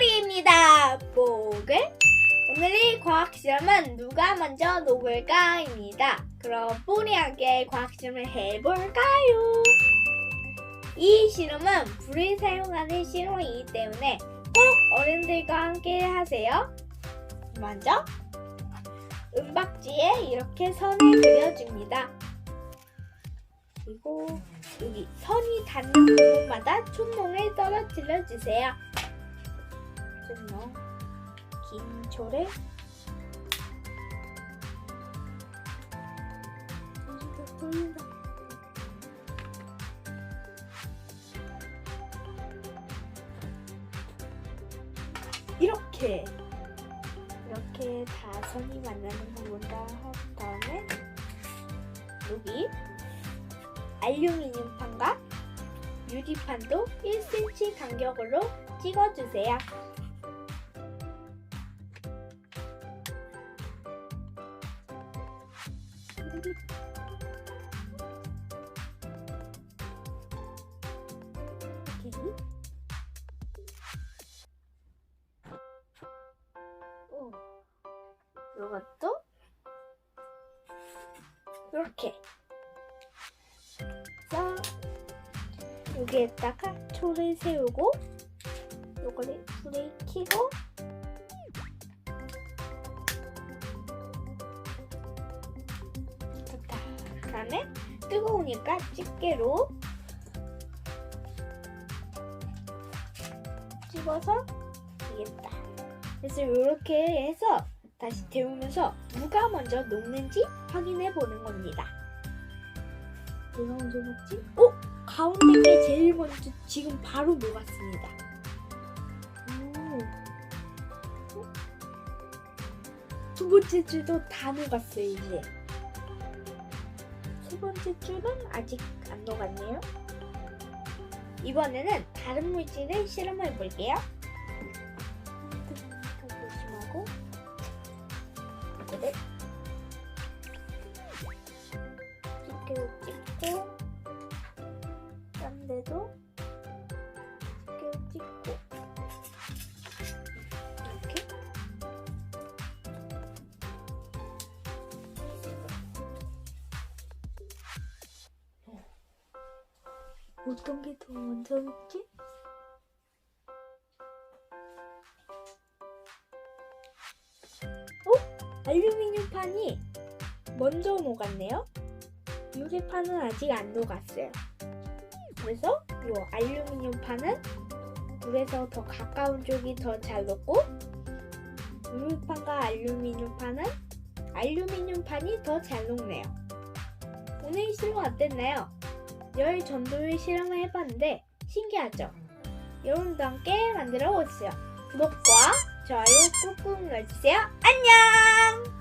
뽀리입니다. 뽀글. 오늘의 과학 실험은 누가 먼저 녹을까입니다. 그럼 뽀리하게 과학 실험을 해볼까요? 이 실험은 불을 사용하는 실험이기 때문에 꼭 어른들과 함께 하세요. 먼저 은박지에 이렇게 선을 그려줍니다. 그리고 여기 선이 닿는 부분마다 촛농을 떨어뜨려 주세요. 긴 초를 돌린다. 이렇게 이렇게 다 선이 만나는 부분 다 한 다음에 여기 알루미늄 판과 유리판도 1cm 간격으로 찍어주세요. 이렇게. 오. 이것도 이렇게 자 여기에다가 초를 세우고 요거를 불을 켜고 다음에 뜨거우니까 집게로 집어서 되겠다 그래서 이렇게 해서 다시 데우면서 누가 먼저 녹는지 확인해 보는 겁니다. 누가 먼저 녹지? 오! 가운데 게 제일 먼저 지금 바로 녹았습니다. 오. 어? 두 번째 줄도 다 녹았어요, 이제. 세 번째 줄은 아직 안 녹았네요. 이번에는 다른 물질을 실험해 볼게요. 조심하고 이거를 집게로 찍고 딴 데도 어떤 게더 먼저 녹지? 알루미늄 판이 먼저 녹았네요. 유리판은 아직 안 녹았어요. 그래서 이 알루미늄 판은 물에서 더 가까운 쪽이 더 잘 녹고 유리판과 알루미늄 판은 알루미늄 판이 더 잘 녹네요. 오늘 이 실험 어땠나요? 열 전도의 실험을 해봤는데 신기하죠? 여러분도 함께 만들어 보세요. 구독과 좋아요 꾹꾹 눌러주세요. 안녕!